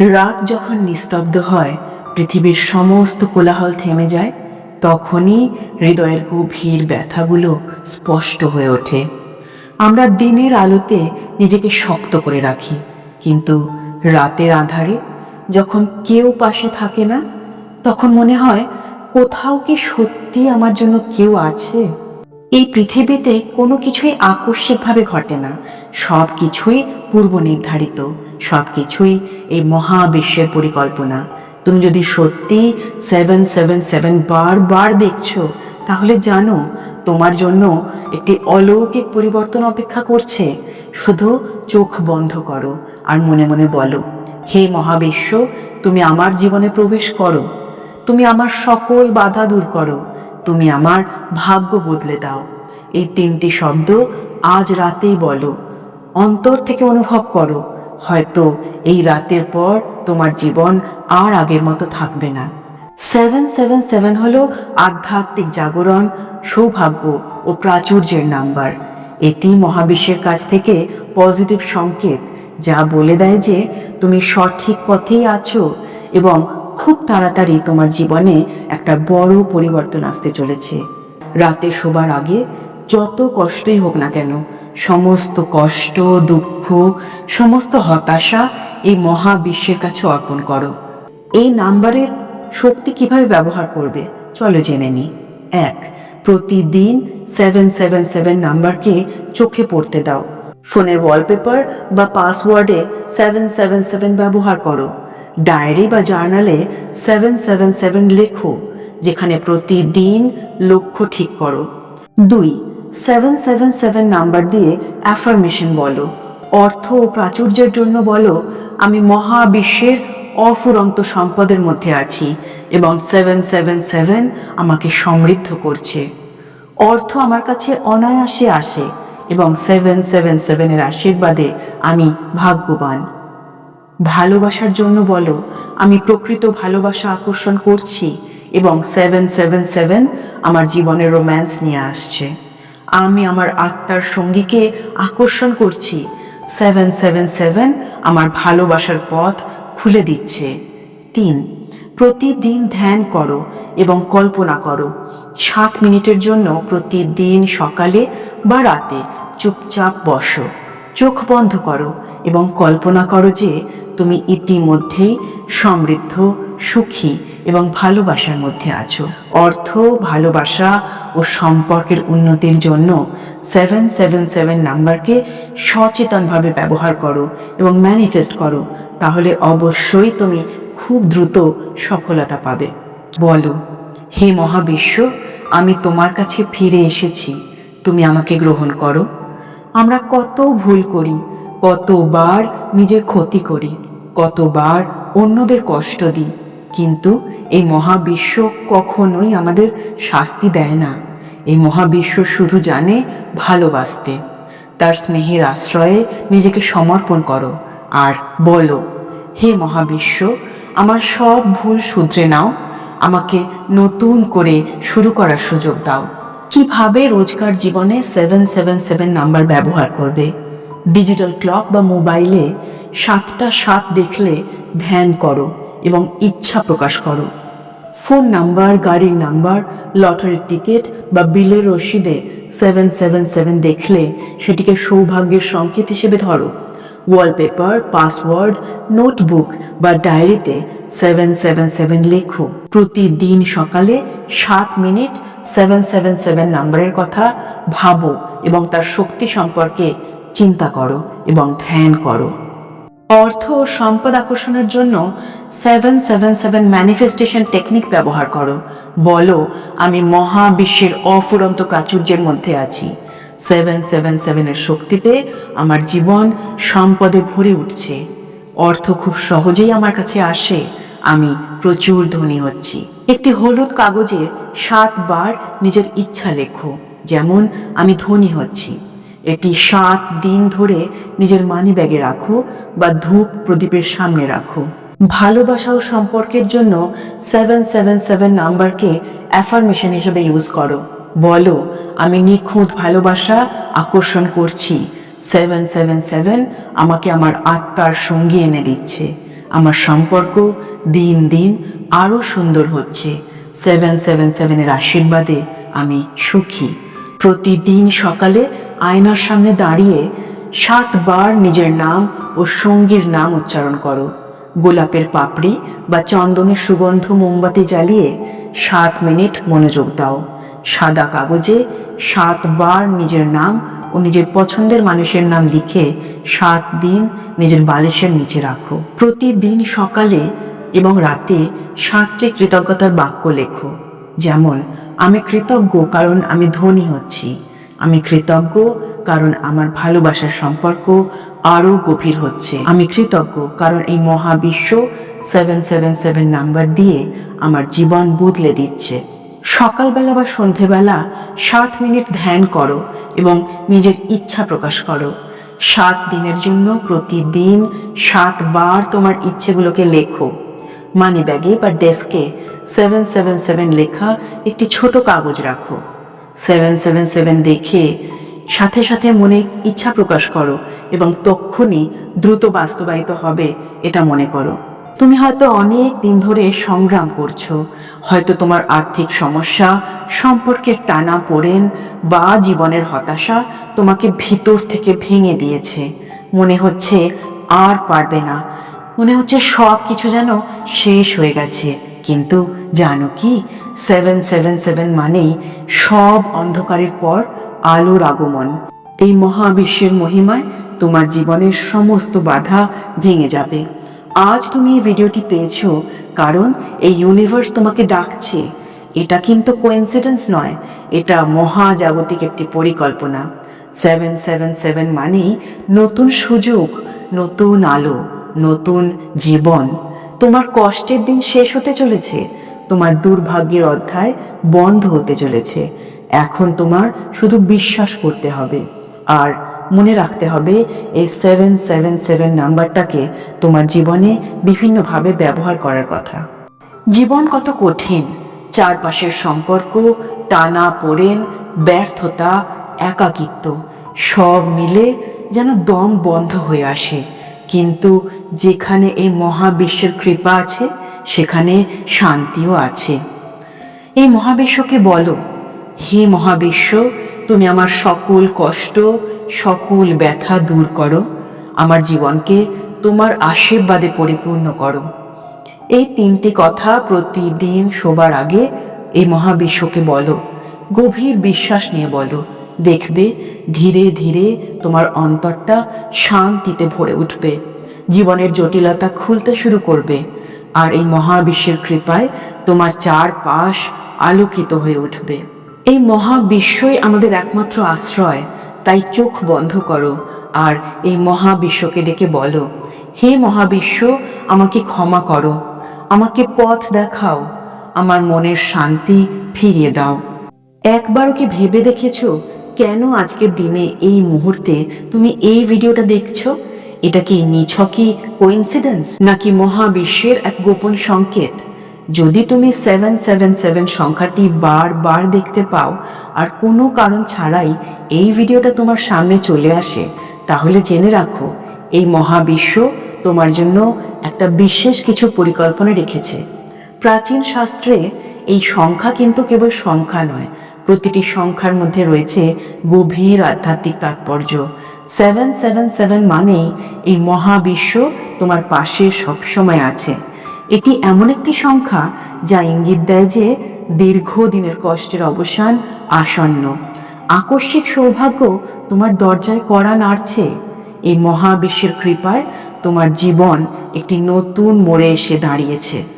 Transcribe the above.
রাত যখন নিস্তব্ধ হয়, পৃথিবীর সমস্ত কোলাহল থেমে যায়, তখনই হৃদয়ের গভীর ব্যথাগুলো স্পষ্ট হয়ে ওঠে। আমরা দিনের আলোতে নিজেকে শক্ত করে রাখি, কিন্তু রাতের আধারে যখন কেউ পাশে থাকে না, তখন মনে হয়, কোথাও কি সত্যি আমার জন্য কেউ আছে? এই পৃথিবীতে কোনো কিছুই আকস্মিকভাবে ঘটে না। সব কিছুই পূর্ব নির্ধারিত। সব কিছুই এই মহাবিশ্বের পরিকল্পনা। তুমি যদি সত্যি সেভেন সেভেন সেভেন বার বার দেখছ, তাহলে জানো তোমার জন্য একটি অলৌকিক পরিবর্তন অপেক্ষা করছে। শুধু চোখ বন্ধ করো আর মনে মনে বলো, হে মহাবিশ্ব, তুমি আমার জীবনে প্রবেশ করো। তুমি আমার সকল বাধা দূর করো। তুমি আমার ভাগ্য বদলে দাও। এই তিনটি শব্দ আজ রাতেই বলো। অন্তর থেকে অনুভব করো। হয়তো এই রাতের পর তোমার জীবন আর আগের মতো থাকবে না। সেভেন সেভেন সেভেন হলো আধ্যাত্মিক জাগরণ, সৌভাগ্য ও প্রাচুর্যের নাম্বার। এটি মহাবিশ্বের কাছ থেকে পজিটিভ সংকেত, যা বলে দেয় যে তুমি সঠিক পথেই আছো এবং খুব তাড়াতাড়ি তোমার জীবনে একটা বড় পরিবর্তন আসতে চলেছে। রাতে শোবার আগে যত কষ্টই হোক না কেন, সমস্ত কষ্ট, দুঃখ, সমস্ত হতাশা এই মহাবিশ্বের কাছে অর্পণ করো। এই নাম্বারের শক্তি কীভাবে ব্যবহার করবে, চলো জেনে নিই এক, প্রতিদিন সেভেন সেভেন সেভেন নাম্বারকে চোখে পড়তে দাও। ফোনের ওয়ালপেপার বা পাসওয়ার্ডে সেভেন সেভেন সেভেন ব্যবহার করো। ডায়েরি বা জার্নালে সেভেন সেভেন সেভেন লেখো, যেখানে প্রতিদিন লক্ষ্য ঠিক করো। দুই সেভেন সেভেন সেভেন নাম্বার দিয়ে অ্যাফার্মেশন বলো। অর্থ ও প্রাচুর্যের জন্য বলো, আমি মহাবিশ্বের অফুরন্ত সম্পদের মধ্যে আছি এবং সেভেন সেভেন সেভেন আমাকে সমৃদ্ধ করছে। অর্থ আমার কাছে অনায়াসে আসে এবং সেভেন সেভেন সেভেনের আশীর্বাদে আমি ভাগ্যবান। ভালোবাসার জন্য বলো, আমি প্রকৃত ভালোবাসা আকর্ষণ করছি এবং সেভেন সেভেন সেভেন আমার জীবনের রোম্যান্স নিয়ে আসছে। আমি আমার আত্মার সঙ্গীকে আকর্ষণ করছি। সেভেন সেভেন সেভেন আমার ভালোবাসার পথ খুলে দিচ্ছে। তিন, প্রতিদিন ধ্যান করো এবং কল্পনা করো। সাত মিনিটের জন্য প্রতিদিন সকালে বা রাতে চুপচাপ বসো। চোখ বন্ধ করো এবং কল্পনা করো যে তুমি ইতিমধ্যেই সমৃদ্ধ, সুখী এবং ভালোবাসার মধ্যে আছো। অর্থ, ভালোবাসা ও সম্পর্কের উন্নতির জন্য সেভেন সেভেন সেভেন নাম্বারকে সচেতনভাবে ব্যবহার করো এবং ম্যানিফেস্ট করো। তাহলে অবশ্যই তুমি খুব দ্রুত সফলতা পাবে। বলো, হে মহাবিশ্ব, আমি তোমার কাছে ফিরে এসেছি। তুমি আমাকে গ্রহণ করো। আমরা কত ভুল করি, কতবার নিজের ক্ষতি করি, কতবার অন্যদের কষ্ট দিই কিন্তু এই মহাবিশ্ব কখনোই আমাদের শাস্তি দেয় না। এই মহাবিশ্ব শুধু জানে ভালোবাসতে। তার স্নেহের আশ্রয়ে নিজেকে সমর্পণ করো আর বলো, হে মহাবিশ্ব, আমার সব ভুল শুধরে নাও। আমাকে নতুন করে শুরু করার সুযোগ দাও। কীভাবে রোজকার জীবনে সেভেন সেভেন সেভেন নাম্বার ব্যবহার করবে? ডিজিটাল ক্লক বা মোবাইলে সাতটা সাত দেখলে ধ্যান করো। এবং ইচ্ছা প্রকাশ করো। ফোন নাম্বার, গাড়ির নাম্বার, লটারির টিকিট বা বিলের রসিদে সেভেন সেভেন সেভেন দেখলে সেটিকে সৌভাগ্যের সংকেত হিসেবে ধরো। ওয়ালপেপার পাসওয়ার্ড নোটবুক বা ডায়েরিতে সেভেন সেভেন সেভেন লেখো। প্রতিদিন সকালে সাত মিনিট সেভেন সেভেন সেভেন নাম্বারের কথা ভাবো এবং তার শক্তি সম্পর্কে চিন্তা করো এবং ধ্যান করো। অর্থ ও সম্পদ আকর্ষণের জন্য seven seven seven manifestation technique ব্যবহার করো। বলো, আমি মহাবিশ্বের অফুরন্ত প্রাচুর্যের মধ্যে আছি। সেভেন সেভেন সেভেনের শক্তিতে আমার জীবন সম্পদে ভরে উঠছে। অর্থ খুব সহজেই আমার কাছে আসে, আমি প্রচুর ধনী হচ্ছি। একটি হলুদ কাগজে সাতবার নিজের ইচ্ছা লেখো, যেমন, আমি ধনী হচ্ছি। এটি সাত দিন ধরে নিজের মানি ব্যাগে রাখো বা ধূপ প্রদীপের সামনে রাখো। ভালোবাসা ও সম্পর্কের জন্য সেভেন সেভেন সেভেন নাম্বারকে অ্যাফার্মেশন হিসেবে ইউজ করো। বলো, আমি নিখুঁত ভালোবাসা আকর্ষণ করছি। সেভেন সেভেন সেভেন আমাকে আমার আত্মার সঙ্গী এনে দিচ্ছে। আমার সম্পর্ক দিন দিন আরও সুন্দর হচ্ছে। সেভেন সেভেন সেভেনের আশীর্বাদে আমি সুখী। প্রতিদিন সকালে আয়নার সামনে দাঁড়িয়ে সাতবার নিজের নাম ও সঙ্গীর নাম উচ্চারণ করো। গোলাপের পাপড়ি বা চন্দনের সুগন্ধ মোমবাতি জ্বালিয়ে সাত মিনিট মনোযোগ দাও। সাদা কাগজে সাতবার নিজের নাম ও নিজের পছন্দের মানুষের নাম লিখে সাত দিন নিজের বালিশের নিচে রাখো। প্রতিদিন সকালে এবং রাতে সাতটি কৃতজ্ঞতার বাক্য লেখো, যেমন, আমি কৃতজ্ঞ কারণ আমি ধনী হচ্ছি। আমি কৃতজ্ঞ, কারণ আমার ভালোবাসার সম্পর্ক আরও গভীর হচ্ছে। আমি কৃতজ্ঞ, কারণ এই মহাবিশ্ব সেভেন সেভেন সেভেন নাম্বার দিয়ে আমার জীবন বদলে দিচ্ছে। সকালবেলা বা সন্ধেবেলা সাত মিনিট ধ্যান করো এবং নিজের ইচ্ছা প্রকাশ করো। সাত দিনের জন্য প্রতিদিন সাতবার তোমার ইচ্ছেগুলোকে লেখো। মানি ব্যাগে বা ডেস্কে সেভেন সেভেন সেভেন লেখা একটি ছোট কাগজ রাখো। সেভেন সেভেন সেভেন দেখে সাথে সাথে মনে ইচ্ছা প্রকাশ করো এবং তক্ষুনি দ্রুত বাস্তবায়িত হবে এটা মনে করো। তুমি হয়তো অনেক দিন ধরে সংগ্রাম করছ, হয়তো তোমার আর্থিক সমস্যা, সম্পর্কের টানা পড়েন বা জীবনের হতাশা তোমাকে ভিতর থেকে ভেঙে দিয়েছে। মনে হচ্ছে আর পারবে না। মনে হচ্ছে সব কিছু যেন শেষ হয়ে গেছে। কিন্তু জানো কি? সেভেন সেভেন সেভেন মানেই সব অন্ধকারের পর আলোর আগমন। এই মহাবিশ্বের মহিমায় তোমার জীবনের সমস্ত বাধা ভেঙে যাবে। আজ তুমি এই ভিডিওটি পেয়েছ কারণ এই ইউনিভার্স তোমাকে ডাকছে। এটা কিন্তু কোইন্সিডেন্স নয়, এটা মহাজাগতিক একটি পরিকল্পনা। সেভেন সেভেন সেভেন মানেই নতুন সুযোগ, নতুন আলো, নতুন জীবন। তোমার কষ্টের দিন শেষ হতে চলেছে তোমার দুর্ভাগ্যের অধ্যায় বন্ধ হতে চলেছে। এখন তোমার শুধু বিশ্বাস করতে হবে। আর মনে রাখতে হবে, এই সেভেন সেভেন সেভেন নাম্বারটাকে তোমার জীবনে বিভিন্নভাবে ব্যবহার করার কথা। জীবন কত কঠিন। চারপাশের সম্পর্ক, টানা পড়েন, ব্যর্থতা, একাকিত্ব, সব মিলে যেন দম বন্ধ হয়ে আসে। কিন্তু যেখানে এই মহাবিশ্বের কৃপা আছে সেখানে শান্তিও আছে। এই মহাবিশ্বকে বলো, হে মহাবিশ্ব, তুমি আমার সকল কষ্ট, সকল ব্যথা দূর করো, আমার জীবনকে তোমার আশীর্বাদে পরিপূর্ণ করো। এই তিনটি কথা প্রতিদিন শোবার আগে এই মহাবিশ্বকে বলো, গভীর বিশ্বাস নিয়ে বলো, দেখবে ধীরে ধীরে তোমার অন্তরটা শান্তিতে ভরে উঠবে, জীবনের জটিলতা খুলতে শুরু করবে। আর এই মহাবিশ্বের কৃপায় তোমার চারপাশ আলোকিত হয়ে উঠবে। এই মহাবিশ্বই আমাদের একমাত্র আশ্রয়। তাই চোখ বন্ধ করো আর এই মহাবিশ্বকে ডেকে বলো, হে মহাবিশ্ব, আমাকে ক্ষমা করো। আমাকে পথ দেখাও। আমার মনের শান্তি ফিরিয়ে দাও। একবারও কি ভেবে দেখেছ কেন আজকের দিনে এই মুহূর্তে তুমি এই ভিডিওটা দেখছ? এটা কি নিছকই কোইন্সিডেন্স নাকি মহাবিশ্বের এক গোপন সংকেত? যদি তুমি সেভেন সেভেন সেভেন সংখ্যাটি বারবার দেখতে পাও, আর কোনো কারণ ছাড়াই এই ভিডিওটা তোমার সামনে চলে আসে, তাহলে জেনে রাখো, এই মহাবিশ্ব তোমার জন্য একটা বিশেষ কিছু পরিকল্পনা রেখেছে। প্রাচীন শাস্ত্রে এই সংখ্যা কিন্তু কেবল সংখ্যা নয়, প্রতিটি সংখ্যার মধ্যে রয়েছে গভীর আধ্যাত্মিক তাৎপর্য। সেভেন সেভেন সেভেন মানেই এই মহাবিশ্ব তোমার পাশে সবসময় আছে। এটি এমন একটি সংখ্যা যা ইঙ্গিত দেয় যে দীর্ঘদিনের কষ্টের অবসান আসন্ন। আকস্মিক সৌভাগ্য তোমার দরজায় কড়া নাড়ছে। এই মহাবিশ্বের কৃপায় তোমার জীবন একটি নতুন মোড়ে এসে দাঁড়িয়েছে।